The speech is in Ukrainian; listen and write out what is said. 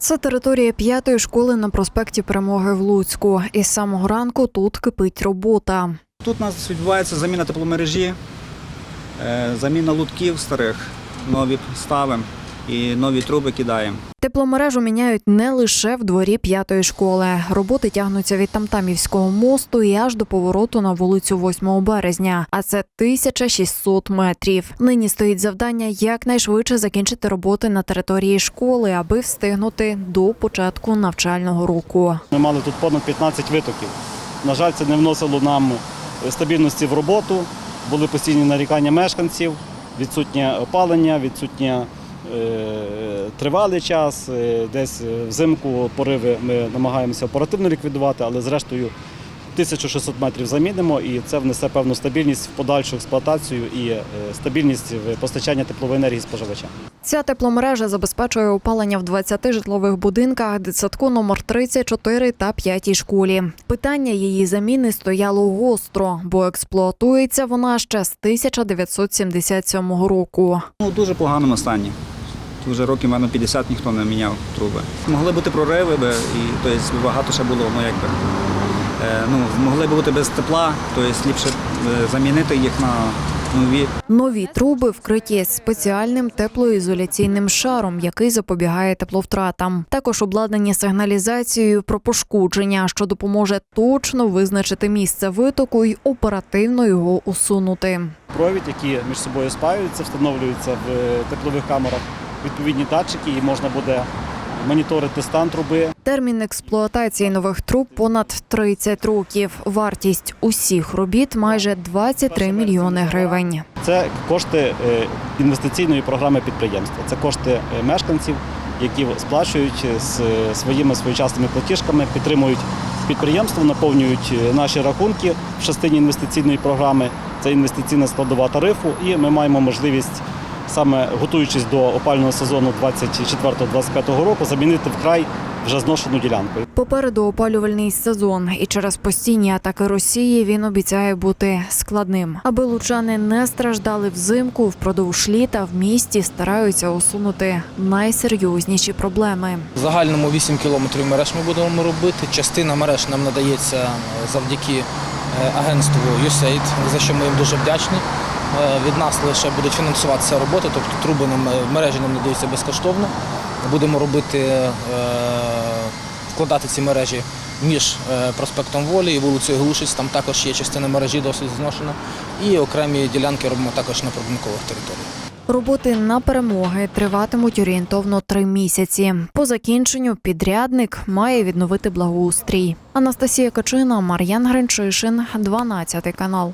Це територія п'ятої школи на проспекті Перемоги в Луцьку. І з самого ранку тут кипить робота. Тут у нас відбувається заміна тепломережі, е, заміна лутків старих, нові ставимо і нові труби кидаємо. Тепломережу міняють не лише в дворі п'ятої школи. Роботи тягнуться від Тамтамівського мосту і аж до повороту на вулицю 8 березня. А це 1600 метрів. Нині стоїть завдання якнайшвидше закінчити роботи на території школи, аби встигнути до початку навчального року. Ми мали тут понад 15 витоків. На жаль, це не вносило нам стабільності в роботу. Були постійні нарікання мешканців, відсутнє опалення, відсутнє тривалий час. Е, Десь е, взимку пориви ми намагаємося оперативно ліквідувати, але зрештою 1600 метрів замінимо і це внесе певну стабільність в подальшу експлуатацію і е, стабільність в постачання теплової енергії споживачам. Ця тепломережа забезпечує опалення в 20 житлових будинках, дитсадку номер 34 та 5 школі. Питання її заміни стояло гостро, бо експлуатується вона ще з 1977 року. Ну, у дуже поганому стані. Тут вже років, мабуть, 50 ніхто не міняв труби. Могли бути прориви, би, і тобто, багато ще було, ну якби. е, Ну, могли бути без тепла, тобто ліпше е, замінити їх на нові. Нові труби вкриті спеціальним теплоізоляційним шаром, який запобігає тепловтратам. Також обладнані сигналізацією про пошкодження, що допоможе точно визначити місце витоку й оперативно його усунути. провід, які між собою спаюються, встановлюються в е, теплових камерах відповідні датчики, і можна буде моніторити стан труби. Термін експлуатації нових труб понад 30 років. Вартість усіх робіт майже 23 мільйони гривень. Це кошти е, інвестиційної програми підприємства. Це кошти е, мешканців, які сплачують з е, своїми своєчасними платіжками, підтримують підприємство, наповнюють наші рахунки в частині інвестиційної програми. Це інвестиційна складова тарифу, і ми маємо можливість. Саме готуючись до опального сезону 24-25 року, замінити вкрай вже зношену ділянку. Попереду опалювальний сезон, і через постійні атаки Росії він обіцяє бути складним. Аби лучани не страждали взимку, впродовж літа в місті стараються усунути найсерйозніші проблеми. В загальному 8 кілометрів мереж ми будемо робити. Частина мереж нам надається завдяки е, агентству USAID, за що ми їм дуже вдячні. Е, Від нас лише будуть фінансуватися роботи, тобто труби нам е, мережі нам надаються безкоштовно. Будемо робити, е, вкладати ці мережі між проспектом Волі і вулицею Глушиць. Там також є частина мережі досить зношена. І окремі ділянки робимо також на прибункових територіях. Роботи на перемоги триватимуть орієнтовно три місяці. По закінченню підрядник має відновити благоустрій. Анастасія Качина, Мар'ян Гринчишин, 12 канал.